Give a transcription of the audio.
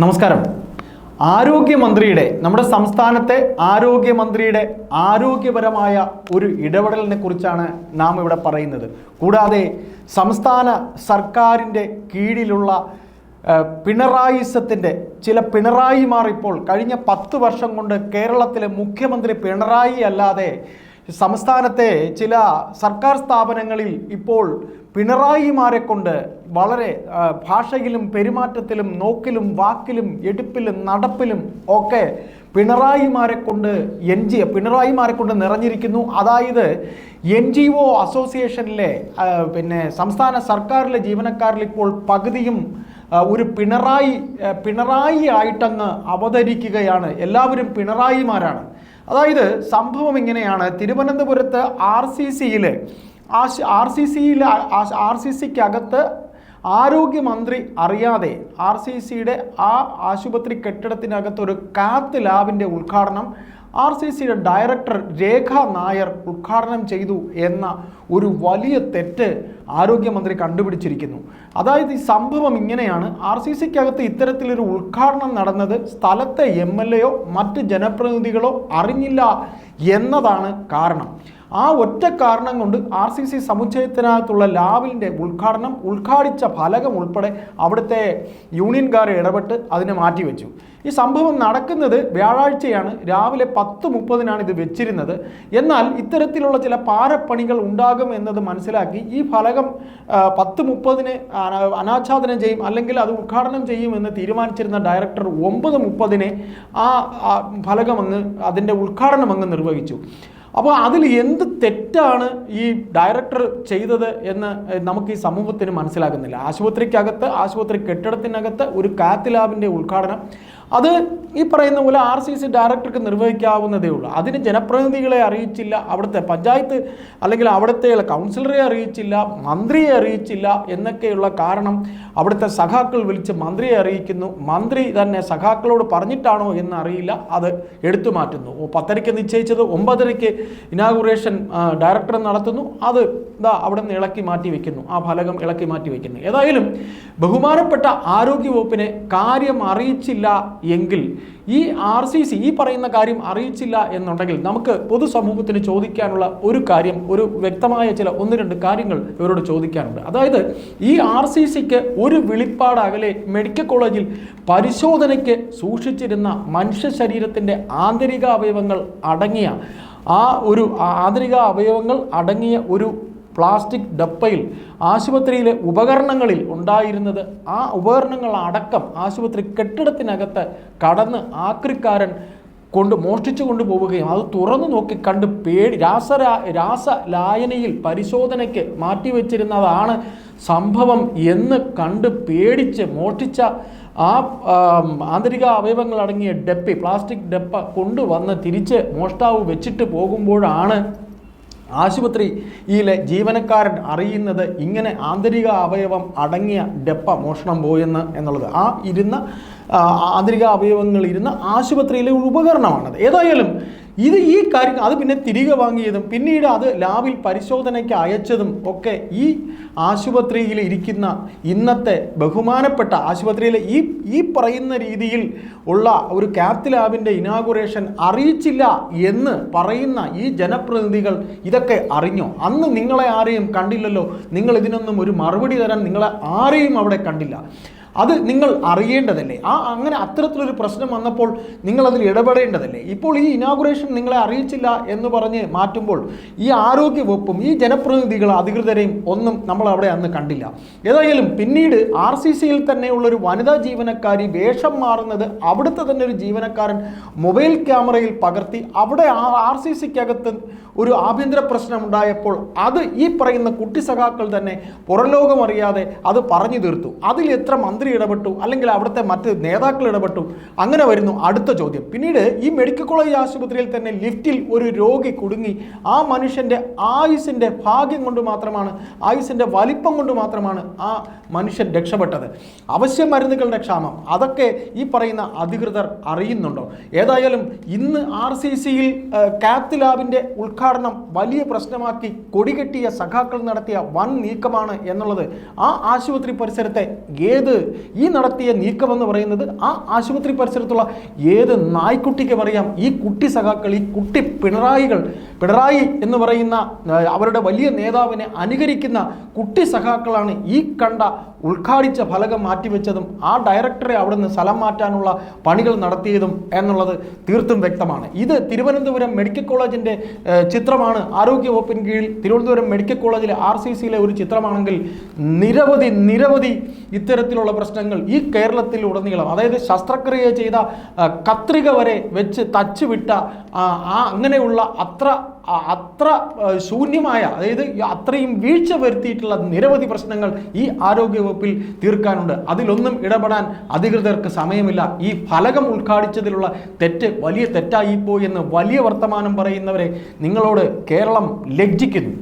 നമസ്കാരം. ആരോഗ്യമന്ത്രിയുടെ നമ്മുടെ സംസ്ഥാനത്തെ ആരോഗ്യമന്ത്രിയുടെ ആരോഗ്യപരമായ ഒരു ഇടപെടലിനെ കുറിച്ചാണ് നാം ഇവിടെ പറയുന്നത്. കൂടാതെ സംസ്ഥാന സർക്കാരിന്റെ കീഴിലുള്ള പിണറായിസത്തിന്റെ ചില പിണറായിമാർ ഇപ്പോൾ കഴിഞ്ഞ പത്ത് വർഷം കൊണ്ട് കേരളത്തിലെ മുഖ്യമന്ത്രി പിണറായി അല്ലാതെ സംസ്ഥാനത്തെ ചില സർക്കാർ സ്ഥാപനങ്ങളിൽ ഇപ്പോൾ പിണറായിമാരെ കൊണ്ട് വളരെ ഭാഷയിലും പെരുമാറ്റത്തിലും നോക്കിലും വാക്കിലും എടുപ്പിലും നടപ്പിലും ഒക്കെ പിണറായിമാരെ കൊണ്ട് എൻ ജി പിണറായിമാരെ കൊണ്ട് നിറഞ്ഞിരിക്കുന്നു. അതായത് എൻ ജി ഒ അസോസിയേഷനിലെ പിന്നെ സംസ്ഥാന സർക്കാരിലെ ജീവനക്കാരിൽ ഇപ്പോൾ പകുതിയും ഒരു പിണറായി പിണറായി ആയിട്ടങ്ങ് അവതരിക്കുകയാണ്. എല്ലാവരും പിണറായിമാരാണ്. അതായത് സംഭവം ഇങ്ങനെയാണ്. തിരുവനന്തപുരത്ത് ആർ സി സിയിൽ ആർ സി സിയിൽ ആർ സി സിക്കകത്ത് ആരോഗ്യമന്ത്രി അറിയാതെ ആർ സി സിയുടെ ആ ആശുപത്രി കെട്ടിടത്തിനകത്ത് ഒരു കാത്ത് ലാബിന്റെ ഉദ്ഘാടനം ആർ സി സിയുടെ ഡയറക്ടർ രേഖ നായർ ഉദ്ഘാടനം ചെയ്തു എന്ന ഒരു വലിയ തെറ്റ് ആരോഗ്യമന്ത്രി കണ്ടുപിടിച്ചിരിക്കുന്നു. അതായത് ഈ സംഭവം ഇങ്ങനെയാണ്. ആർ സി സിക്കകത്ത് ഇത്തരത്തിലൊരു ഉദ്ഘാടനം നടന്നത് സ്ഥലത്തെ എം എൽ എയോ മറ്റ് ജനപ്രതിനിധികളോ അറിഞ്ഞില്ല എന്നതാണ് കാരണം. ആ ഒറ്റ കാരണം കൊണ്ട് ആർ സി സി സമുച്ചയത്തിനകത്തുള്ള ലാവിന്റെ ഉദ്ഘാടനം ഉദ്ഘാടിച്ച ഫലകം ഉൾപ്പെടെ അവിടുത്തെ യൂണിയൻകാർ ഇടപെട്ട് അതിനെ മാറ്റിവെച്ചു. ഈ സംഭവം നടക്കുന്നത് വ്യാഴാഴ്ചയാണ്. രാവിലെ പത്ത് മുപ്പതിനാണ് ഇത് വെച്ചിരുന്നത്. എന്നാൽ ഇത്തരത്തിലുള്ള ചില പാരപ്പണികൾ ഉണ്ടാകും എന്നത് മനസ്സിലാക്കി ഈ ഫലകം പത്ത് മുപ്പതിന് അന- അനാച്ഛാദനം ചെയ്യും അല്ലെങ്കിൽ അത് ഉദ്ഘാടനം ചെയ്യും എന്ന് തീരുമാനിച്ചിരുന്ന ഡയറക്ടർ ഒമ്പത് മുപ്പതിന് ആ ഫലകം അങ്ങ് അതിന്റെ ഉദ്ഘാടനം അങ്ങ് നിർവഹിച്ചു. അപ്പോൾ അതിൽ എന്ത് തെറ്റാണ് ഈ ഡയറക്ടർ ചെയ്തത് എന്ന് നമുക്ക് ഈ സമൂഹത്തിന് മനസ്സിലാകുന്നില്ല. ആശുപത്രിക്കകത്ത് ആശുപത്രി കെട്ടിടത്തിനകത്ത് ഒരു കാത്ത് ലാബിന്റെ ഉദ്ഘാടനം അത് ഈ പറയുന്ന പോലെ ആർ സി സി ഡയറക്ടർക്ക് നിർവഹിക്കാവുന്നതേ ഉള്ളൂ. അതിന് ജനപ്രതിനിധികളെ അറിയിച്ചില്ല അവിടുത്തെ പഞ്ചായത്ത് അല്ലെങ്കിൽ അവിടുത്തെ കൗൺസിലറെ അറിയിച്ചില്ല മന്ത്രിയെ അറിയിച്ചില്ല എന്നൊക്കെയുള്ള കാരണം അവിടുത്തെ സഖാക്കൾ വിളിച്ച് മന്ത്രിയെ അറിയിക്കുന്നു. മന്ത്രി തന്നെ സഖാക്കളോട് പറഞ്ഞിട്ടാണോ എന്ന് അറിയില്ല അത് എടുത്തു മാറ്റുന്നു. പത്തരയ്ക്ക് നിശ്ചയിച്ചത് ഒമ്പതരയ്ക്ക് ഇനാഗുറേഷൻ ഡയറക്ടർ നടത്തുന്നു. അത് ഇതാ അവിടെ നിന്ന് ഇളക്കി മാറ്റി വയ്ക്കുന്നു ആ ഫലകം ഇളക്കി മാറ്റി വയ്ക്കുന്നു ഏതായാലും ബഹുമാനപ്പെട്ട ആരോഗ്യവകുപ്പിനെ കാര്യം അറിയിച്ചില്ല എങ്കിൽ ഈ ആർ സി സി ഈ പറയുന്ന കാര്യം അറിയിച്ചില്ല എന്നുണ്ടെങ്കിൽ നമുക്ക് പൊതുസമൂഹത്തിന് ചോദിക്കാനുള്ള ഒരു കാര്യം ഒരു വ്യക്തമായ ചില ഒന്ന് രണ്ട് കാര്യങ്ങൾ ഇവരോട് ചോദിക്കാനുണ്ട്. അതായത് ഈ ആർ സി സിക്ക് ഒരു വിളിപ്പാട് അകലെ മെഡിക്കൽ കോളേജിൽ പരിശോധനയ്ക്ക് സൂക്ഷിച്ചിരുന്ന മനുഷ്യ ശരീരത്തിന്റെ ആന്തരിക അവയവങ്ങൾ അടങ്ങിയ ആ ഒരു ആന്തരിക അവയവങ്ങൾ അടങ്ങിയ ഒരു പ്ലാസ്റ്റിക് ഡപ്പയിൽ ആശുപത്രിയിലെ ഉപകരണങ്ങളിൽ ഉണ്ടായിരുന്നത് ആ ഉപകരണങ്ങൾ അടക്കം ആശുപത്രി കെട്ടിടത്തിനകത്ത് കടന്ന് ആക്രിക്കാരൻ കൊണ്ട് മോഷ്ടിച്ചു കൊണ്ടുപോവുകയും അത് തുറന്നു നോക്കി കണ്ട് പേടി രാസരാ രാസലായനിയിൽ പരിശോധനയ്ക്ക് മാറ്റിവെച്ചിരുന്നതാണ് സംഭവം എന്ന് കണ്ട് പേടിച്ച് മോഷ്ടിച്ച ആ ആന്തരിക അവയവങ്ങൾ അടങ്ങിയ ഡപ്പി പ്ലാസ്റ്റിക് ഡപ്പ കൊണ്ടുവന്ന് തിരിച്ച് മോഷ്ടാവ് വെച്ചിട്ട് പോകുമ്പോഴാണ് ആശുപത്രിയിലെ ജീവനക്കാരൻ അറിയുന്നത് ഇങ്ങനെ ആന്തരിക അവയവം അടങ്ങിയ ഡെപ്പ മോഷണം പോയെന്ന് എന്നുള്ളത്. ആ ഇരുന്ന ആന്തരിക അവയവങ്ങൾ ഇരുന്ന ആശുപത്രിയിലെ ഒരു ഉപകരണമാണത്. ഏതായാലും ഇത് ഈ കാര്യം അത് പിന്നെ തിരികെ വാങ്ങിയതും പിന്നീട് അത് ലാബിൽ പരിശോധനയ്ക്ക് അയച്ചതും ഒക്കെ ഈ ആശുപത്രിയിൽ ഇരിക്കുന്ന ഇന്നത്തെ ബഹുമാനപ്പെട്ട ആശുപത്രിയിലെ ഈ ഈ പറയുന്ന രീതിയിൽ ഉള്ള ഒരു കാത്ത് ലാബിന്റെ ഇനാഗുറേഷൻ അറിയിച്ചില്ല എന്ന് പറയുന്ന ഈ ജനപ്രതിനിധികൾ ഇതൊക്കെ അറിഞ്ഞോ? അന്ന് നിങ്ങളെ ആരെയും കണ്ടില്ലല്ലോ. നിങ്ങൾ ഇതിനൊന്നും ഒരു മറുപടി തരാൻ നിങ്ങളെ ആരെയും അവിടെ കണ്ടില്ല. അത് നിങ്ങൾ അറിയേണ്ടതല്ലേ. ആ അങ്ങനെ അത്തരത്തിലൊരു പ്രശ്നം വന്നപ്പോൾ നിങ്ങൾ അതിൽ ഇടപെടേണ്ടതല്ലേ. ഇപ്പോൾ ഈ ഇനാഗുറേഷൻ നിങ്ങളെ അറിയിച്ചില്ല എന്ന് പറഞ്ഞ് മാറ്റുമ്പോൾ ഈ ആരോഗ്യ വകുപ്പും ഈ ജനപ്രതിനിധികൾ അധികൃതരെയും ഒന്നും നമ്മൾ അവിടെ അന്ന് കണ്ടില്ല. ഏതായാലും പിന്നീട് ആർ സി സിയിൽ തന്നെയുള്ളൊരു വനിതാ ജീവനക്കാരി വേഷം മാറുന്നത് അവിടുത്തെ തന്നെ ഒരു ജീവനക്കാരൻ മൊബൈൽ ക്യാമറയിൽ പകർത്തി അവിടെ ആർ സി സിക്കകത്ത് ഒരു ആഭ്യന്തര പ്രശ്നം ഉണ്ടായപ്പോൾ അത് ഈ പറയുന്ന കുട്ടി സഖാക്കൾ തന്നെ പുറലോകമറിയാതെ അത് പറഞ്ഞു തീർത്തു. അതിൽ എത്ര മന്ത്രി ഇടപെട്ടു അല്ലെങ്കിൽ അവിടുത്തെ മറ്റ് നേതാക്കൾ ഇടപെട്ടു. അങ്ങനെ വരുന്നു അടുത്ത ചോദ്യം. പിന്നീട് ഈ മെഡിക്കൽ കോളേജ് ആശുപത്രിയിൽ തന്നെ ലിഫ്റ്റിൽ ഒരു രോഗി കുടുങ്ങി. ആ മനുഷ്യന്റെ ആയുസിന്റെ ഭാഗ്യം കൊണ്ട് മാത്രമാണ് ആയുസിന്റെ വലിപ്പം കൊണ്ട് മാത്രമാണ് ആ മനുഷ്യൻ രക്ഷപ്പെട്ടത്. അവശ്യ മരുന്നുകളുടെ ക്ഷാമം അതൊക്കെ ഈ പറയുന്ന അധികൃതർ അറിയുന്നുണ്ടോ? ഏതായാലും ഇന്ന് ആർ സി സിയിൽ കാത്ത് ലാബിന്റെ ഉദ്ഘാടനം വലിയ പ്രശ്നമാക്കി കൊടികെട്ടിയ സഖാക്കൾ നടത്തിയ വൻ നീക്കമാണ് എന്നുള്ളത് ആ ആശുപത്രി പരിസരത്തെ ഏത് ഈ നടത്തിയ നീക്കമെന്ന് പറയുന്നത് ആ ആശുപത്രി പരിസരത്തുള്ള ഏത് നായ്ക്കുട്ടിക്കും അറിയാം ഈ കുട്ടി സഖാക്കൾ ഈ കുട്ടി പിണറായികൾ പിണറായി എന്ന് പറയുന്ന അവരുടെ വലിയ നേതാവിനെ അനുകരിക്കുന്ന കുട്ടി സഖാക്കളാണ് ഈ കണ്ട ഉദ്ഘാടിച്ച ഫലകം മാറ്റിവെച്ചതും ആ ഡയറക്ടറെ അവിടെ നിന്ന് സ്ഥലം മാറ്റാനുള്ള പണികൾ നടത്തിയതും എന്നുള്ളത് തീർത്തും വ്യക്തമാണ്. ഇത് തിരുവനന്തപുരം മെഡിക്കൽ കോളേജിന്റെ ചിത്രമാണ്. ആരോഗ്യവകുപ്പിന് കീഴിൽ തിരുവനന്തപുരം മെഡിക്കൽ കോളേജിലെ ആർ സി സിയിലെ ഒരു ചിത്രമാണെങ്കിൽ നിരവധി നിരവധി ഇത്തരത്തിലുള്ള പ്രശ്നങ്ങൾ ഈ കേരളത്തിൽ ഉടനീളം അതായത് ശസ്ത്രക്രിയ ചെയ്ത കത്രിക വരെ വെച്ച് തച്ചുവിട്ട ആ അങ്ങനെയുള്ള അത്ര അത്ര ശൂന്യമായ അതായത് അത്രയും വീഴ്ച വരുത്തിയിട്ടുള്ള നിരവധി പ്രശ്നങ്ങൾ ഈ ആരോഗ്യവകുപ്പിൽ തീർക്കാനുണ്ട്. അതിലൊന്നും ഇടപെടാൻ അധികൃതർക്ക് സമയമില്ല. ഈ ഫലകം ഉദ്ഘാടിച്ചതിലുള്ള തെറ്റ് വലിയ തെറ്റായിപ്പോയി എന്ന് വലിയ വർത്തമാനം പറയുന്നവരെ നിങ്ങളോട് കേരളം ലജ്ജിക്കുന്നു.